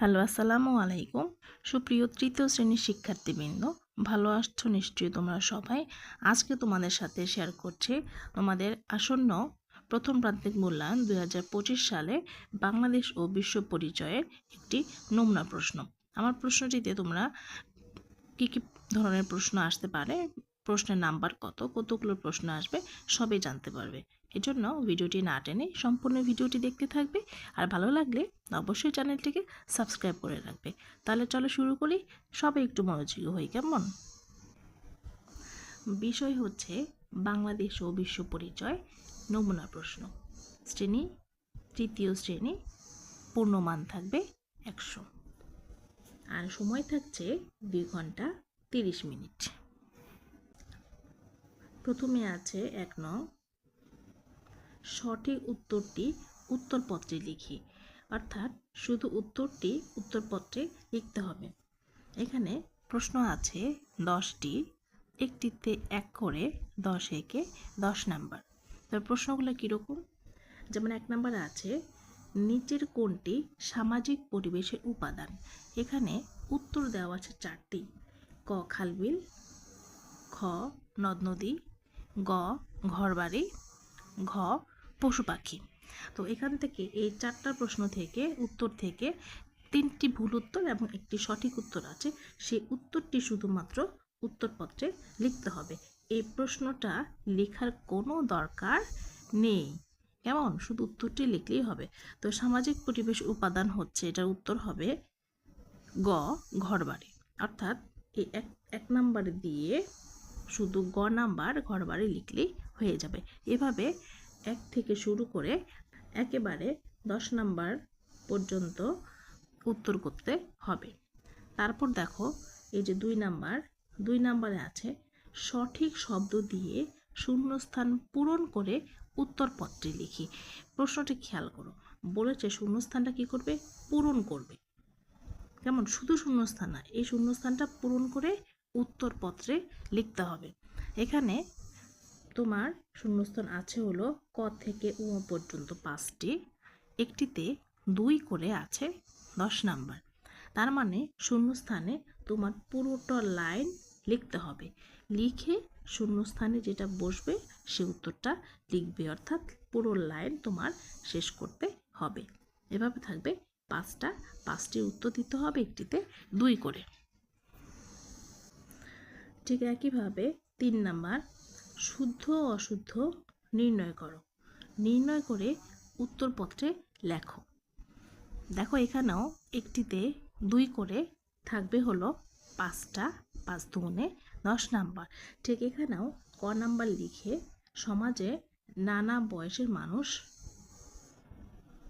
Hello, আসসালামু আলাইকুম। সুপ্রিয় তৃতীয় শ্রেণির শিক্ষার্থীবৃন্দ, ভালো আসছো নিশ্চয়ই তোমরা সবাই। আজকে তোমাদের সাথে শেয়ার করছি তোমাদের আসন্ন প্রথম প্রান্তিক মূল্যায়ন দু হাজার পঁচিশ সালে বাংলাদেশ ও বিশ্ব পরিচয়ের একটি নমুনা প্রশ্ন। আমার প্রশ্নটিতে তোমরা কী কী ধরনের প্রশ্ন আসতে পারে, প্রশ্নের নাম্বার কত, কতগুলো প্রশ্ন আসবে, সবই জানতে পারবে। এজন্য ভিডিওটি না টেনে সম্পূর্ণ ভিডিওটি দেখতে থাকবে। আর ভালো লাগলে অবশ্যই চ্যানেলটিকে সাবস্ক্রাইব করে রাখবে। তাহলে চলো শুরু করি। সবাই একটু মনোযোগী হই, কেমন? বিষয় হচ্ছে বাংলাদেশ ও বিশ্ব পরিচয় নমুনা প্রশ্ন। শ্রেণি, তৃতীয় শ্রেণি, পূর্ণমান থাকবে একশো। আর সময় থাকছে দুই ঘণ্টা তিরিশ মিনিট। প্রথমে আছে এক নং সঠিক উত্তরটি উত্তরপত্রে লিখি। অর্থাৎ শুধু উত্তরটি উত্তরপত্রে লিখতে হবে। এখানে প্রশ্ন আছে দশটি, একটিতে এক করে দশ একে দশ নাম্বার। তবে প্রশ্নগুলো কীরকম? যেমন এক নাম্বার আছে, নিচের কোনটি সামাজিক পরিবেশের উপাদান। এখানে উত্তর দেওয়া আছে চারটি। ক খালবিল খ নদ নদী, গ ঘরবাড়ি ঘ, পশু পাখি। তো এখান থেকে এই চারটা প্রশ্ন থেকে, উত্তর থেকে তিনটি ভুল উত্তর এবং একটি সঠিক উত্তর আছে। সেই উত্তরটি শুধুমাত্র উত্তরপত্রে লিখতে হবে। এই প্রশ্নটা লেখার কোনো দরকার নেই। কেমন? শুধু উত্তরটি লিখলেই হবে। তো সামাজিক পরিবেশ উপাদান হচ্ছে, এটার উত্তর হবে গ, ঘরবাড়ি। অর্থাৎ এই এক এক নাম্বারে দিয়ে শুধু গ নাম্বার ঘরবাড়ি লিখলেই হয়ে যাবে। এভাবে এক থেকে শুরু করে একেবারে দশ নাম্বার পর্যন্ত উত্তর করতে হবে। তারপর দেখো, এই যে দুই নাম্বার, দুই নাম্বারে আছে, সঠিক শব্দ দিয়ে শূন্যস্থান পূরণ করে উত্তরপত্রে লিখি। প্রশ্নটি খেয়াল করো, বলেছে শূন্যস্থানটা কি করবে? পূরণ করবে। কেমন? শুধু শূন্যস্থান না, এই শূন্যস্থানটা পূরণ করে উত্তরপত্রে লিখতে হবে। এখানে তোমার শূন্যস্থান আছে হলো ক থেকে উ পর্যন্ত পাঁচটি। একটিতে দুই করে আছে দশ নাম্বার। তার মানে শূন্যস্থানে তোমার পুরোটা লাইন লিখতে হবে। লিখে শূন্যস্থানে যেটা বসবে সে উত্তরটা লিখবে, অর্থাৎ পুরো লাইন তোমার শেষ করতে হবে। এভাবে থাকবে পাঁচটা। পাঁচটি উত্তর দিতে হবে একটিতে দুই করে। ঠিক একইভাবে তিন নাম্বার শুদ্ধ অশুদ্ধ নির্ণয় করো। নির্ণয় করে উত্তরপত্রে লেখো। দেখো এখানেও একটিতে দুই করে থাকবে হলো পাঁচটা, পাঁচ দুগুণে দশ নাম্বার। ঠিক এখানেও ক নাম্বার লিখে সমাজে নানা বয়সের মানুষ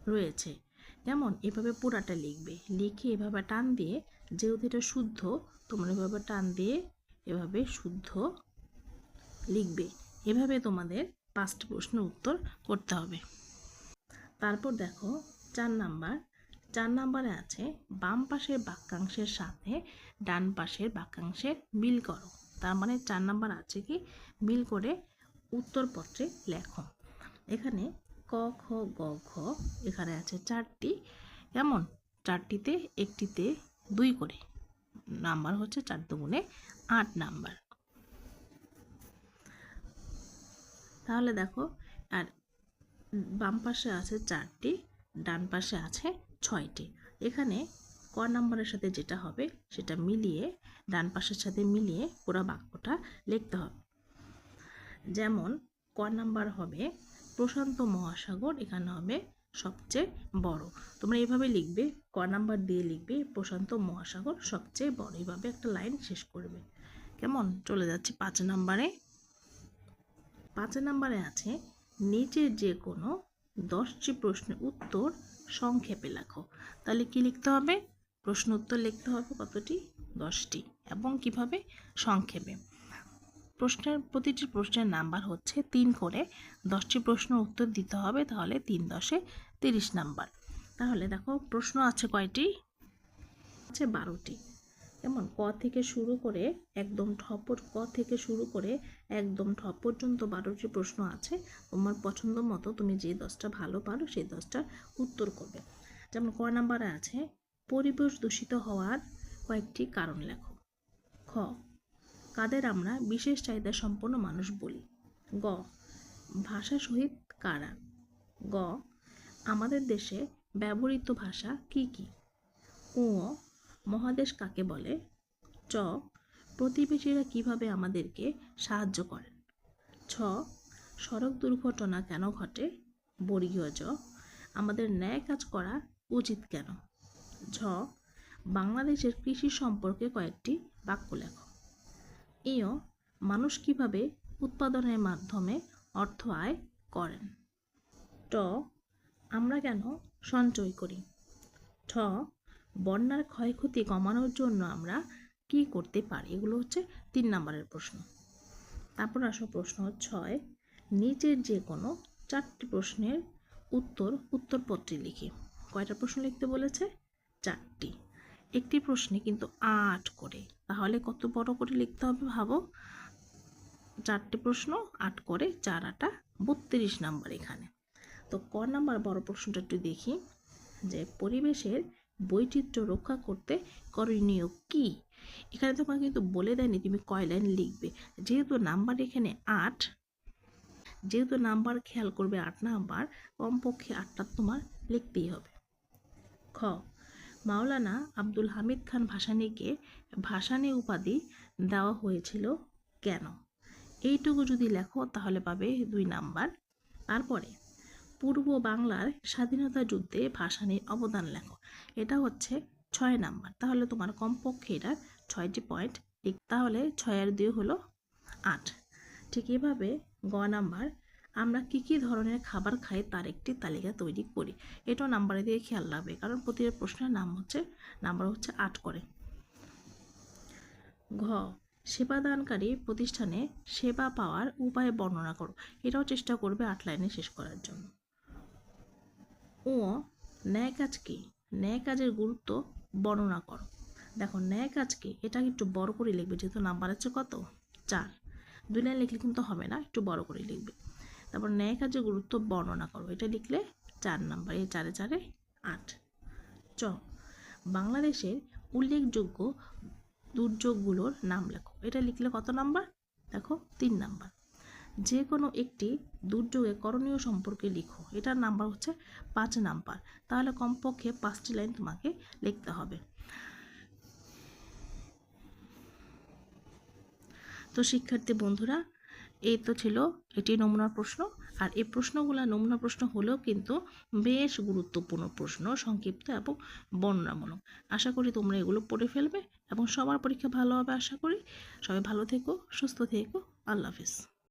রয়েছে। যেমন এভাবে পুরাটা লিখবে। লিখে এভাবে টান দিয়ে, যেহেতু এটা শুদ্ধ, তোমরা এভাবে টান দিয়ে, এভাবে শুদ্ধ লিখবে। এভাবে তোমাদের পাঁচটি প্রশ্ন উত্তর করতে হবে। তারপর দেখো, চার নাম্বার। চার নাম্বারে আছে, বাম পাশের বাক্যাংশের সাথে ডান পাশের বাক্যাংশের মিল করো। তার মানে চার নাম্বার আছে কি? মিল করে উত্তরপত্রে লেখো। এখানে ক, খ, গ, ঘ এখানে আছে চারটি। কেমন? চারটিতে, একটিতে দুই করে। নাম্বার হচ্ছে চার দুগুণে আট নাম্বার। তাহলে দেখো, আর বাম পাশে আছে চারটি, ডান পাশে আছে ছয়টি। এখানে ক নাম্বারের সাথে যেটা হবে, সেটা মিলিয়ে, ডান পাশের সাথে মিলিয়ে পুরো বাক্যটা লিখতে হবে। যেমন, ক নাম্বার হবে, প্রশান্ত মহাসাগর এখানে হবে সবচেয়ে বড়। তোমরা এভাবে লিখবে, ক নাম্বার দিয়ে লিখবে, প্রশান্ত মহাসাগর সবচেয়ে বড়। এইভাবে একটা লাইন শেষ করবে। কেমন? চলে যাচ্ছে পাঁচ নাম্বারে। পাঁচ নাম্বারে আছে নিচের যে কোনো দশটি প্রশ্নের উত্তর সংক্ষেপে লেখো। তাহলে কি লিখতে হবে? প্রশ্ন উত্তর লিখতে হবে কতটি? দশটি। এবং কীভাবে? সংক্ষেপে। প্রশ্নের, প্রতিটি প্রশ্নের নাম্বার হচ্ছে তিন করে দশটি প্রশ্ন উত্তর দিতে হবে, তাহলে তিন দশে তিরিশ নাম্বার। তাহলে দেখো প্রশ্ন আছে কয়টি? আছে বারোটি। যেমন ক থেকে শুরু করে একদম ঠপর ক থেকে শুরু করে একদম ঠপ পর্যন্ত বারোটি প্রশ্ন আছে, তোমার পছন্দ মতো তুমি যে দশটা ভালো পারো সেই দশটার উত্তর করবে। যেমন ক নাম্বারে আছে, পরিবেশ দূষিত হওয়ার কয়েকটি কারণ লেখো। খ, কাদের আমরা বিশেষ চাহিদা সম্পন্ন মানুষ বলি? গ, ভাষা সহিত কারা? গ, আমাদের দেশে ব্যবহৃত ভাষা কি কি? ও মহাদেশ কাকে বলে? চ. প্রতিবেশীরা কীভাবে আমাদেরকে সাহায্য করেন? ছ. সড়ক দুর্ঘটনা কেন ঘটে? বর্গীয় জ. আমাদের ন্যায় কাজ করা উচিত কেন? ঝ. বাংলাদেশের কৃষি সম্পর্কে কয়েকটি বাক্য লেখ। ইয় মানুষ কীভাবে উৎপাদনের মাধ্যমে অর্থ আয় করেন? ট. আমরা কেন সঞ্চয় করি? ঠ. বন্যার ক্ষয়ক্ষতি কমানোর জন্য আমরা কি করতে পারি? এগুলো হচ্ছে তিন নম্বরের প্রশ্ন। তারপর আসো প্রশ্ন ছয়, নিচের যে কোনো চারটি প্রশ্নের উত্তর উত্তরপত্রে লিখি। কয়টা প্রশ্ন লিখতে বলেছে? চারটি। একটি প্রশ্নে কিন্তু আট করে। তাহলে কত বড় করে লিখতে হবে ভাবো? চারটি প্রশ্ন, আট করে, চার, আটা, বত্রিশ নাম্বার এখানে। তো ক নাম্বার বড় প্রশ্নটা একটু দেখি। যে পরিবেশের বৈচিত্র্য রক্ষা করতে করণীয় কি? এখানে তোমাকে কিন্তু বলে দেয়নি তুমি কয় লাইন লিখবে। যেহেতু নাম্বার এখানে আট, যেহেতু নাম্বার খেয়াল করবে আট নাম্বার, কমপক্ষে আটটা তোমার লিখতেই হবে। খ, মাওলানা আব্দুল হামিদ খান ভাসানীকে ভাসানী উপাধি দেওয়া হয়েছিল কেন? এইটুকু যদি লেখো তাহলে পাবে দুই নাম্বার। তারপরে পূর্ব বাংলার স্বাধীনতা যুদ্ধে ভাসানীর অবদান লেখো। এটা হচ্ছে ছয় নাম্বার। তাহলে তোমার কমপক্ষে এটা ছয়টি পয়েন্ট ঠিক তাহলে ছয়ের দুই হলো আট। ঠিক এভাবে গ নাম্বার, আমরা কি কি ধরনের খাবার খাই তার একটি তালিকা তৈরি করি। এটাও নাম্বারে দিয়ে খেয়াল রাখবে, কারণ প্রতিটা প্রশ্নের নাম হচ্ছে, নাম্বার হচ্ছে আট করে। ঘ সেবাদানকারী প্রতিষ্ঠানে সেবা পাওয়ার উপায় বর্ণনা করো। এটাও চেষ্টা করবে আট লাইনে শেষ করার জন্য। ও ন্যায় কাজ কি ন্যায় কাজের গুরুত্ব বর্ণনা করো। দেখো, ন্যায় কাজ কি এটা একটু বড় করে লিখবে, যেহেতু নাম্বার আছে কত? চার। দুই লাইন লিখলে কিন্তু হবে না, একটু বড় করে লিখবে। তারপর ন্যায় কাজের গুরুত্ব বর্ণনা করো, এটা লিখলে চার নাম্বার এই চারে চারে আট। চ, বাংলাদেশের উল্লেখযোগ্য দুর্যোগগুলোর নাম লেখো, এটা লিখলে কত নাম্বার দেখো, তিন নাম্বার যে কোনো একটি দুর্যোগে করণীয় সম্পর্কে লিখো। এটার নাম্বার হচ্ছে পাঁচ নাম্বার। তাহলে কমপক্ষে পাঁচটি লাইন তোমাকে লিখতে হবে। তো শিক্ষার্থী বন্ধুরা, এই তো ছিল এটি নমুনা প্রশ্ন। আর এই প্রশ্নগুলো নমুনা প্রশ্ন হলেও কিন্তু বেশ গুরুত্বপূর্ণ প্রশ্ন, সংক্ষিপ্ত এবং বর্ণনামূলক। আশা করি তোমরা এগুলো পড়ে ফেলবে এবং সবার পরীক্ষা ভালো হবে আশা করি। সবাই ভালো থেকো, সুস্থ থেকো। আল্লাহ হাফিজ।